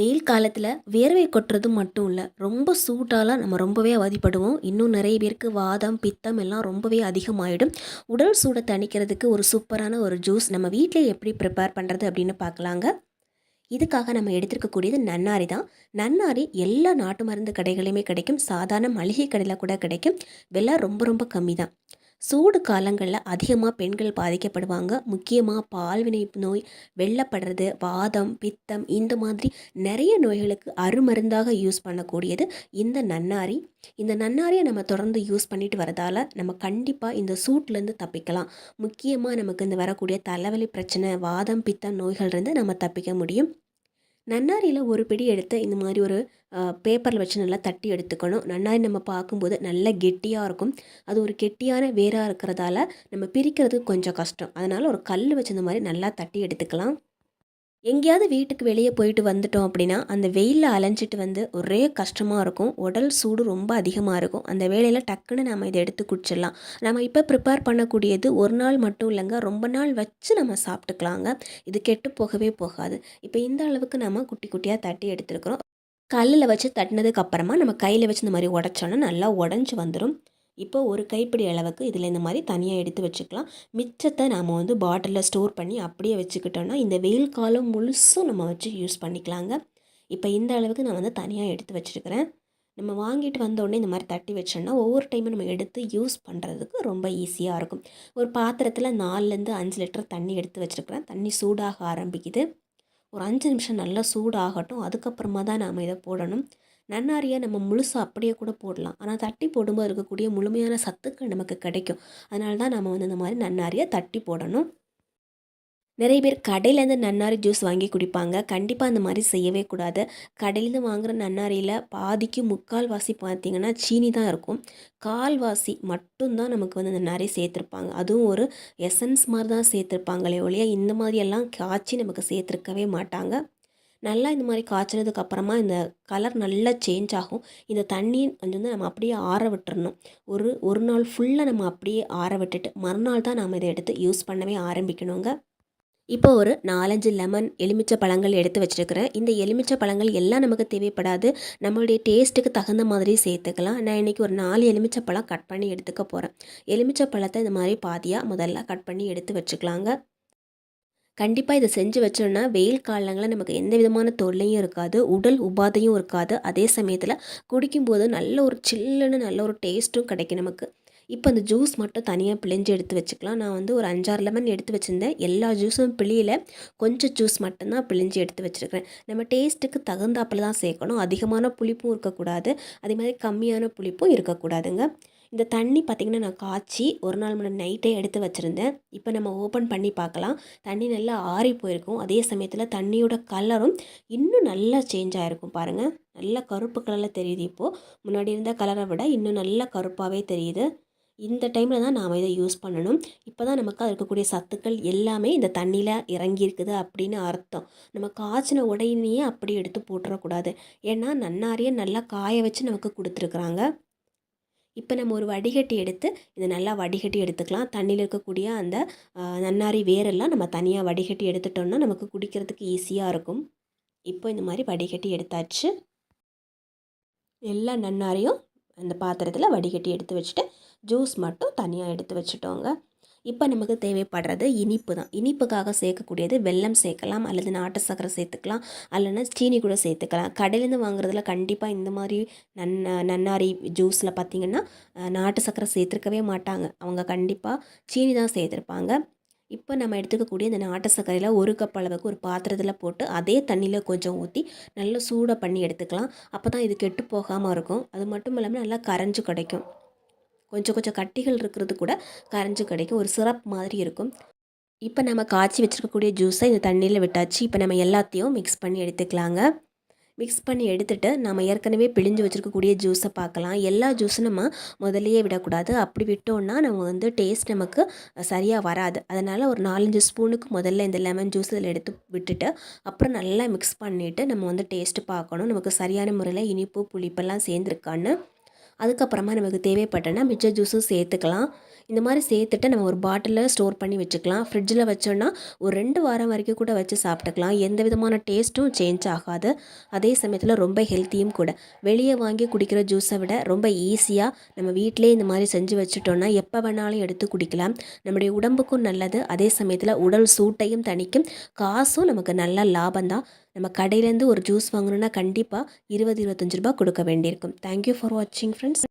வெயில் காலத்தில் வேர்வை கொட்டுறது மட்டும் இல்லை ரொம்ப சூட்டால் நம்ம ரொம்பவே அவதிப்படுவோம். இன்னும் நிறைய பேருக்கு வாதம் பித்தம் எல்லாம் ரொம்பவே அதிகமாகிடும் உடல் சூடை தணிக்கிறதுக்கு ஒரு சூப்பரான ஒரு ஜூஸ் நம்ம வீட்டில் எப்படி ப்ரிப்பேர் பண்ணுறது அப்படின்னு பார்க்கலாங்க. இதுக்காக நம்ம எடுத்துருக்கக்கூடியது நன்னாரி தான். நன்னாரி எல்லா நாட்டு மருந்து கடைகளையுமே கிடைக்கும். சாதாரண மளிகை கடையில் கூட கிடைக்கும். விலை ரொம்ப ரொம்ப கம்மி தான். சூடு காலங்களில் அதிகமாக பெண்கள் பாதிக்கப்படுவாங்க. முக்கியமாக பால்வினை நோய் வெள்ளப்படுறது வாதம் பித்தம் இந்த மாதிரி நிறைய நோய்களுக்கு அருமருந்தாக யூஸ் பண்ணக்கூடியது இந்த நன்னாரி. இந்த நன்னாரியை நம்ம தொடர்ந்து யூஸ் பண்ணிட்டு வரதால் நம்ம கண்டிப்பாக இந்த சூட்லேருந்து தப்பிக்கலாம். முக்கியமாக நமக்கு இந்த வரக்கூடிய தலைவலி பிரச்சனை வாதம் பித்தம் நோய்கள்லேருந்து நம்ம தப்பிக்க முடியும். நன்னாரியில் ஒரு பிடி எடுத்து இந்த மாதிரி ஒரு பேப்பரில் வச்சு நல்லா தட்டி எடுத்துக்கணும். நன்னாரி நம்ம பார்க்கும்போது நல்ல கெட்டியாக இருக்கும். அது ஒரு கெட்டியான வேராக இருக்கிறதால நம்ம பிரிக்கிறது கொஞ்சம் கஷ்டம். அதனால் ஒரு கல் வச்சு இந்த மாதிரி நல்லா தட்டி எடுத்துக்கலாம். எங்கேயாவது வீட்டுக்கு வெளியே போயிட்டு வந்துட்டோம் அப்படின்னா அந்த வெயிலில் அலைஞ்சிட்டு வந்து ஒரே கஷ்டமாக இருக்கும். உடல் சூடு ரொம்ப அதிகமாக இருக்கும். அந்த வேலையில் டக்குன்னு நம்ம இதை எடுத்து குடிச்சிடலாம். நம்ம இப்போ ப்ரிப்பேர் பண்ணக்கூடியது ஒரு நாள் மட்டும் இல்லைங்க. ரொம்ப நாள் வச்சு நம்ம சாப்பிட்டுக்கலாங்க. இது கெட்டு போகவே போகாது. இப்போ இந்த அளவுக்கு நம்ம குட்டி குட்டியாக தட்டி எடுத்துருக்குறோம். கல்லில் வச்சு தட்டினதுக்கு அப்புறமா நம்ம கையில் வச்சு இந்த மாதிரி உடச்சோன்னா நல்லா உடஞ்சி வந்துடும் இப்போ ஒரு கைப்பிடி அளவுக்கு இதில் இந்த மாதிரி தனியாக எடுத்து வச்சுக்கலாம். மிச்சத்தை நாம் வந்து பாட்டிலில் ஸ்டோர் பண்ணி அப்படியே வச்சுக்கிட்டோன்னா இந்த வெயில் காலம் முழுசும் நம்ம வச்சு யூஸ் பண்ணிக்கலாங்க. இப்போ இந்த அளவுக்கு நான் வந்து தனியாக எடுத்து வச்சுருக்கிறேன். நம்ம வாங்கிட்டு வந்தோடனே இந்த மாதிரி தட்டி வச்சோன்னா ஒவ்வொரு டைமும் நம்ம எடுத்து யூஸ் பண்ணுறதுக்கு ரொம்ப ஈஸியாக இருக்கும். ஒரு பாத்திரத்தில் நாலுலேருந்து அஞ்சு லிட்டர் தண்ணி எடுத்து வச்சுருக்கிறேன். தண்ணி சூடாக ஆரம்பிக்குது. ஒரு அஞ்சு நிமிஷம் நல்லா சூடாகட்டும். அதுக்கப்புறமா தான் நாம் இதை போடணும். நன்னாரியை நம்ம முழுசாக அப்படியே கூட போடலாம். ஆனால் தட்டி போடும்போது இருக்கக்கூடிய முழுமையான சத்துக்கள் நமக்கு கிடைக்கும். அதனால தான் நம்ம வந்து இந்த மாதிரி நன்னாரியை தட்டி போடணும். நிறைய பேர் கடையிலேருந்து நன்னாரி ஜூஸ் வாங்கி குடிப்பாங்க. கண்டிப்பாக அந்த மாதிரி செய்யவே கூடாது. கடையிலேருந்து வாங்குகிற நன்னாரியில் பாதிக்கு முக்கால் வாசி பார்த்திங்கன்னா சீனி தான் இருக்கும். கால்வாசி மட்டும்தான் நமக்கு வந்து அந்த நன்னாரி சேர்த்துருப்பாங்க. அதுவும் ஒரு எசன்ஸ் மாதிரி தான் சேர்த்துருப்பாங்களே ஒழிய இந்த மாதிரியெல்லாம் காய்ச்சி நமக்கு சேர்த்துருக்கவே மாட்டாங்க. நல்லா இந்த மாதிரி காய்ச்சினதுக்கு அப்புறமா இந்த கலர் நல்லா சேஞ்ச் ஆகும். இந்த தண்ணி கொஞ்சம் வந்து நம்ம அப்படியே ஆற விட்டுறணும். ஒரு ஒரு நாள் ஃபுல்லாக நம்ம அப்படியே ஆற விட்டுட்டு மறுநாள் தான் நாம் இதை எடுத்து யூஸ் பண்ணவே ஆரம்பிக்கணுங்க. இப்போ ஒரு நாலஞ்சு லெமன் எலுமிச்சை பழங்கள் எடுத்து வச்சுருக்கிறேன். இந்த எலுமிச்சை பழங்கள் எல்லாம் நமக்கு தேவைப்படாது. நம்மளுடைய டேஸ்ட்டுக்கு தகுந்த மாதிரி சேர்த்துக்கலாம். நான் இன்றைக்கி ஒரு நாலு எலுமிச்சை பழம் கட் பண்ணி எடுத்துக்க போகிறேன் எலுமிச்சை பழத்தை இந்த மாதிரி பாதியாக முதல்ல கட் பண்ணி எடுத்து வச்சுக்கலாங்க. கண்டிப்பாக இதை செஞ்சு வச்சோன்னா வெயில் காலங்களில் நமக்கு எந்த விதமான தொல்லையும் இருக்காது உடல் உபாதையும் இருக்காது. அதே சமயத்தில் குடிக்கும்போது நல்ல ஒரு சில்லுன்னு நல்ல ஒரு டேஸ்ட்டும் கிடைக்கும் நமக்கு. இப்போ அந்த ஜூஸ் மட்டும் தனியாக பிழிஞ்சு எடுத்து வச்சுக்கலாம். நான் வந்து ஒரு அஞ்சாறு லெமன் எடுத்து வச்சுருந்தேன். எல்லா ஜூஸும் பிழியில் கொஞ்சம் ஜூஸ் மட்டும்தான் பிழிஞ்சு எடுத்து வச்சுருக்கிறேன். நம்ம டேஸ்ட்டுக்கு தகுந்தாப்பில் தான் சேர்க்கணும். அதிகமான புளிப்பும் இருக்கக்கூடாது. அதே மாதிரி கம்மியான புளிப்பும் இருக்கக்கூடாதுங்க. இந்த தண்ணி பார்த்திங்கன்னா நான் காய்ச்சி ஒரு நாள் முன்னாடி நைட்டே எடுத்து வச்சுருந்தேன். இப்போ நம்ம ஓப்பன் பண்ணி பார்க்கலாம். தண்ணி நல்லா ஆறி போயிருக்கும். அதே சமயத்தில் தண்ணியோட கலரும் இன்னும் நல்லா சேஞ்ச் ஆகிருக்கும் பாருங்கள் நல்லா கருப்பு கலரில் தெரியுது இப்போது முன்னாடி இருந்த கலரை விட இன்னும் நல்லா கருப்பாகவே தெரியுது. இந்த டைமில் தான் நாம் இதை யூஸ் பண்ணணும். இப்போ தான் நமக்கு இருக்கக்கூடிய சத்துக்கள் எல்லாமே இந்த தண்ணியில் இறங்கியிருக்குது அப்படின்னு அர்த்தம். நம்ம காய்ச்சின உடையினையே அப்படி எடுத்து போட்டுறக்கூடாது. ஏன்னா நன்னாரியை நல்லா காய வச்சு நமக்கு கொடுத்துருக்குறாங்க. இப்போ நம்ம ஒரு வடிகட்டி எடுத்து இதை நல்லா வடிகட்டி எடுத்துக்கலாம். தண்ணியில் இருக்கக்கூடிய அந்த நன்னாரி வேரெல்லாம் நம்ம தனியாக வடிகட்டி எடுத்துட்டோம்னா நமக்கு குடிக்கிறதுக்கு ஈஸியாக இருக்கும். இப்போ இந்த மாதிரி வடிகட்டி எடுத்தாச்சு. எல்லா நன்னாரையும் அந்த பாத்திரத்தில் வடிகட்டி எடுத்து வச்சுட்டு ஜூஸ் மட்டும் தனியாக எடுத்து வச்சுட்டோங்க. இப்போ நமக்கு தேவைப்படுறது இனிப்பு தான். இனிப்புக்காக சேர்க்கக்கூடியது வெல்லம் சேர்க்கலாம் அல்லது நாட்டு சக்கரை சேர்த்துக்கலாம் அல்லைன்னா சீனி கூட சேர்த்துக்கலாம். கடையிலேருந்து வாங்குறதுல கண்டிப்பாக இந்த மாதிரி நன்ன நன்னாரி ஜூஸில் பார்த்திங்கன்னா நாட்டு சக்கரை சேர்த்துருக்கவே மாட்டாங்க. அவங்க கண்டிப்பாக சீனி தான் சேர்த்துருப்பாங்க. இப்போ நம்ம எடுத்துக்கக்கூடிய இந்த நாட்டு சர்க்கரையில் ஒரு கப் அளவுக்கு ஒரு பாத்திரத்தில் போட்டு அதே தண்ணியில் கொஞ்சம் ஊற்றி நல்லா சூடாக பண்ணி எடுத்துக்கலாம். அப்போ தான் இது கெட்டு போகாமல் இருக்கும். அது மட்டும் இல்லாமல் நல்லா கரைஞ்சு கிடைக்கும். கொஞ்சம் கொஞ்சம் கட்டிகள் இருக்கிறது கூட கரைஞ்சி கிடைக்கும். ஒரு சிரப் மாதிரி இருக்கும். இப்போ நம்ம காய்ச்சி வச்சுருக்கக்கூடிய ஜூஸை இந்த தண்ணியில் விட்டாச்சு. இப்போ நம்ம எல்லாத்தையும் மிக்ஸ் பண்ணி எடுத்துக்கலாங்க. மிக்ஸ் பண்ணி எடுத்துகிட்டு நம்ம ஏற்கனவே பிழிஞ்சு வச்சுருக்கக்கூடிய ஜூஸை பார்க்கலாம். எல்லா ஜூஸும் நம்ம முதலையே விடக்கூடாது. அப்படி விட்டோன்னா நம்ம வந்து டேஸ்ட் நமக்கு சரியாக வராது. அதனால் ஒரு நாலஞ்சு ஸ்பூனுக்கு முதல்ல இந்த லெமன் ஜூஸ் இதில் எடுத்து விட்டுட்டு அப்புறம் நல்லா மிக்ஸ் பண்ணிவிட்டு நம்ம வந்து டேஸ்ட்டு பார்க்கணும். நமக்கு சரியான முறையில் இனிப்பு புளிப்பெல்லாம் சேர்ந்துருக்கான்னு. அதுக்கப்புறமா நமக்கு தேவைப்பட்டனா மிச்ச ஜூஸும் சேர்த்துக்கலாம். இந்த மாதிரி சேர்த்துட்டு நம்ம ஒரு பாட்டிலில் ஸ்டோர் பண்ணி வச்சுக்கலாம். ஃப்ரிட்ஜில் வச்சோன்னா ஒரு ரெண்டு வாரம் வரைக்கும் கூட வச்சு சாப்பிட்டுக்கலாம். எந்த விதமான டேஸ்ட்டும் சேஞ்ச் ஆகாது. அதே சமயத்தில் ரொம்ப ஹெல்த்தியும் கூட. வெளியே வாங்கி குடிக்கிற ஜூஸை விட ரொம்ப ஈஸியாக நம்ம வீட்டிலே இந்த மாதிரி செஞ்சு வச்சுட்டோன்னா எப்போ வேணாலும் எடுத்து குடிக்கலாம். நம்முடைய உடம்புக்கும் நல்லது. அதே சமயத்தில் உடல் சூட்டையும் தணிக்கும். காசும் நமக்கு நல்ல லாபம் தான் நம்ம கடையிலேருந்து ஒரு ஜூஸ் வாங்கணுன்னா கண்டிப்பாக இருபது இருபத்தஞ்சு ரூபா கொடுக்க வேண்டியிருக்கும். தேங்க்யூ ஃபார் வாட்சிங் ஃப்ரெண்ட்ஸ்